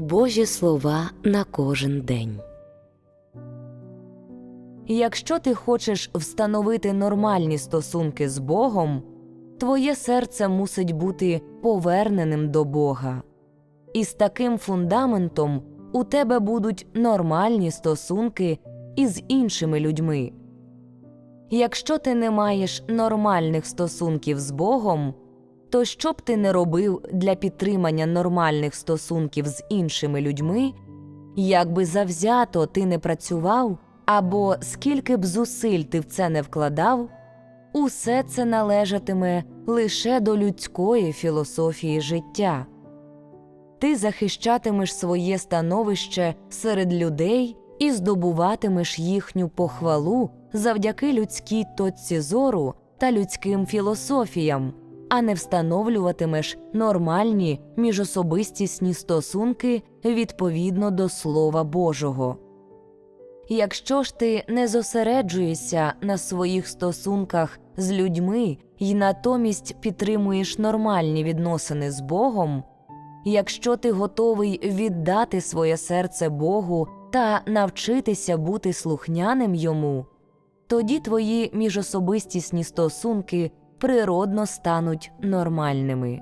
Божі слова на кожен день. Якщо ти хочеш встановити нормальні стосунки з Богом, твоє серце мусить бути поверненим до Бога. І з таким фундаментом у тебе будуть нормальні стосунки із іншими людьми. Якщо ти не маєш нормальних стосунків з Богом, то що б ти не робив для підтримання нормальних стосунків з іншими людьми, як би завзято ти не працював, або скільки б зусиль ти в це не вкладав, усе це належатиме лише до людської філософії життя. Ти захищатимеш своє становище серед людей і здобуватимеш їхню похвалу завдяки людській точці зору та людським філософіям, а не встановлюватимеш нормальні міжособистісні стосунки відповідно до Слова Божого. Якщо ж ти не зосереджуєшся на своїх стосунках з людьми і натомість підтримуєш нормальні відносини з Богом, якщо ти готовий віддати своє серце Богу та навчитися бути слухняним йому, тоді твої міжособистісні стосунки природно стануть нормальними.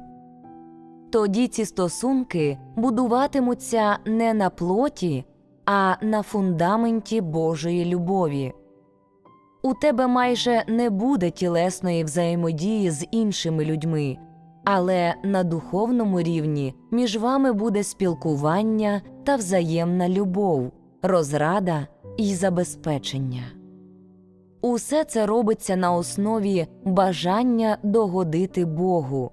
Тоді ці стосунки будуватимуться не на плоті, а на фундаменті Божої любові. У тебе майже не буде тілесної взаємодії з іншими людьми, але на духовному рівні між вами буде спілкування та взаємна любов, розрада і забезпечення. Усе це робиться на основі бажання догодити Богу.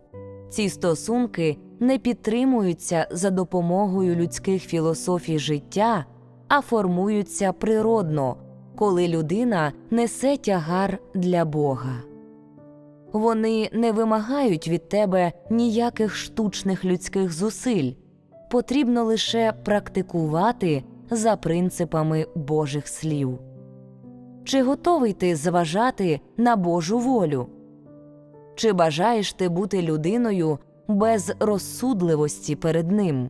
Ці стосунки не підтримуються за допомогою людських філософій життя, а формуються природно, коли людина несе тягар для Бога. Вони не вимагають від тебе ніяких штучних людських зусиль, потрібно лише практикувати за принципами Божих слів. Чи готовий ти зважати на Божу волю? Чи бажаєш ти бути людиною без розсудливості перед ним?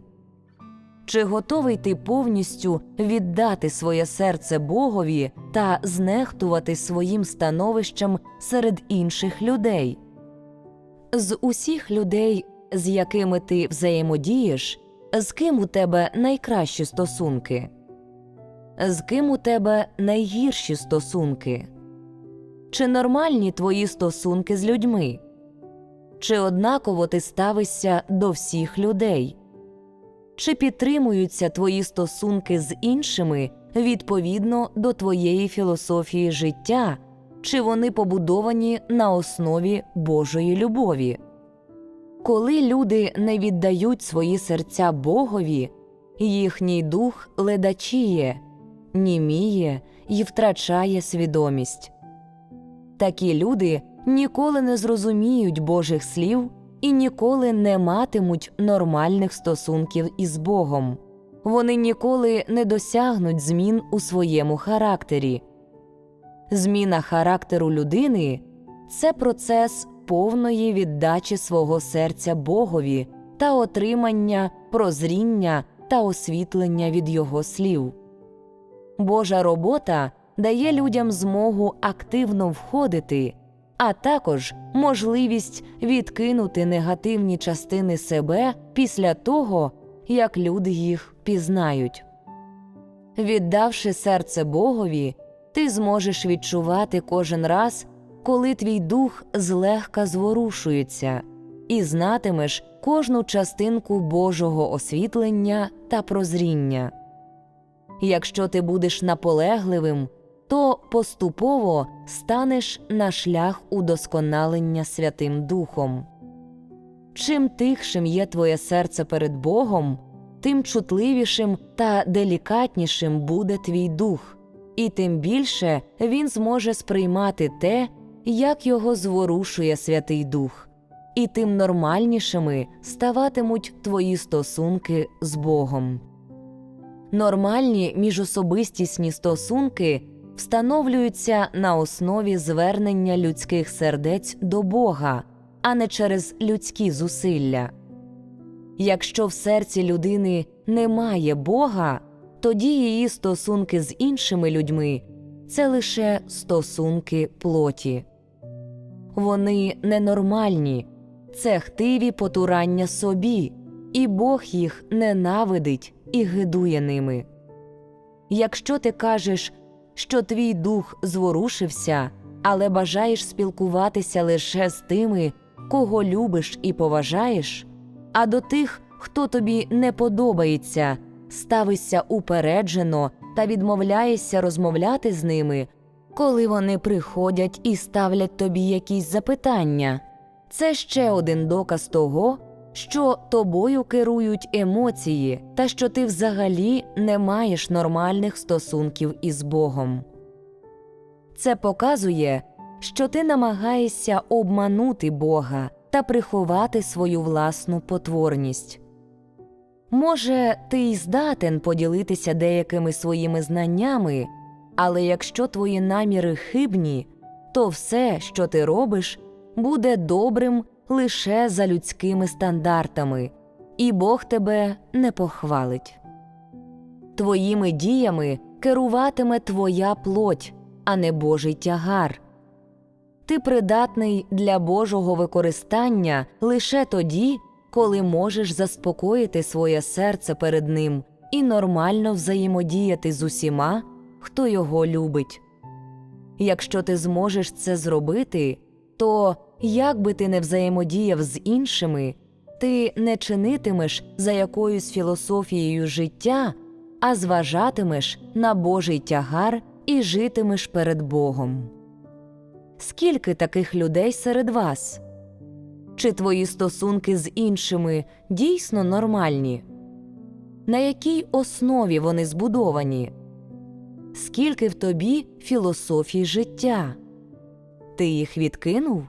Чи готовий ти повністю віддати своє серце Богові та знехтувати своїм становищем серед інших людей? З усіх людей, з якими ти взаємодієш, з ким у тебе найкращі стосунки? З ким у тебе найгірші стосунки? Чи нормальні твої стосунки з людьми? Чи однаково ти ставишся до всіх людей? Чи підтримуються твої стосунки з іншими відповідно до твоєї філософії життя, чи вони побудовані на основі Божої любові? Коли люди не віддають свої серця Богові, їхній дух ледачіє, німіє і втрачає свідомість. Такі люди ніколи не зрозуміють Божих слів і ніколи не матимуть нормальних стосунків із Богом. Вони ніколи не досягнуть змін у своєму характері. Зміна характеру людини це процес повної віддачі свого серця Богові та отримання прозріння та освітлення від Його слів. Божа робота дає людям змогу активно входити, а також можливість відкинути негативні частини себе після того, як люди їх пізнають. Віддавши серце Богові, ти зможеш відчувати кожен раз, коли твій дух злегка зворушується, і знатимеш кожну частинку Божого освітлення та прозріння. Якщо ти будеш наполегливим, то поступово станеш на шлях удосконалення Святим Духом. Чим тихшим є твоє серце перед Богом, тим чутливішим та делікатнішим буде твій дух, і тим більше він зможе сприймати те, як його зворушує Святий Дух, і тим нормальнішими ставатимуть твої стосунки з Богом. Нормальні міжособистісні стосунки встановлюються на основі звернення людських сердець до Бога, а не через людські зусилля. Якщо в серці людини немає Бога, тоді її стосунки з іншими людьми це лише стосунки плоті. Вони ненормальні, це хтиві потурання собі, і Бог їх ненавидить і гидує ними. Якщо ти кажеш, що твій дух зворушився, але бажаєш спілкуватися лише з тими, кого любиш і поважаєш, а до тих, хто тобі не подобається, ставишся упереджено та відмовляєшся розмовляти з ними, коли вони приходять і ставлять тобі якісь запитання. Це ще один доказ того, що тобою керують емоції та що ти взагалі не маєш нормальних стосунків із Богом. Це показує, що ти намагаєшся обманути Бога та приховати свою власну потворність. Може, ти й здатен поділитися деякими своїми знаннями, але якщо твої наміри хибні, то все, що ти робиш, буде добрим лише за людськими стандартами, і Бог тебе не похвалить. Твоїми діями керуватиме твоя плоть, а не Божий тягар. Ти придатний для Божого використання лише тоді, коли можеш заспокоїти своє серце перед ним і нормально взаємодіяти з усіма, хто його любить. Якщо ти зможеш це зробити, то як би ти не взаємодіяв з іншими, ти не чинитимеш за якоюсь філософією життя, а зважатимеш на Божий тягар і житимеш перед Богом. Скільки таких людей серед вас? Чи твої стосунки з іншими дійсно нормальні? На якій основі вони збудовані? Скільки в тобі філософій життя? Ти їх відкинув?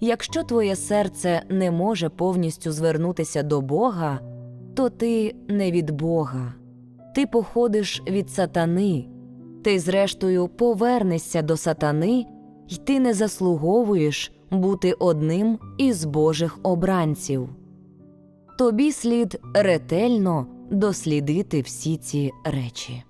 Якщо твоє серце не може повністю звернутися до Бога, то ти не від Бога, ти походиш від сатани, ти, зрештою, повернешся до сатани, й ти не заслуговуєш бути одним із Божих обранців. Тобі слід ретельно дослідити всі ці речі.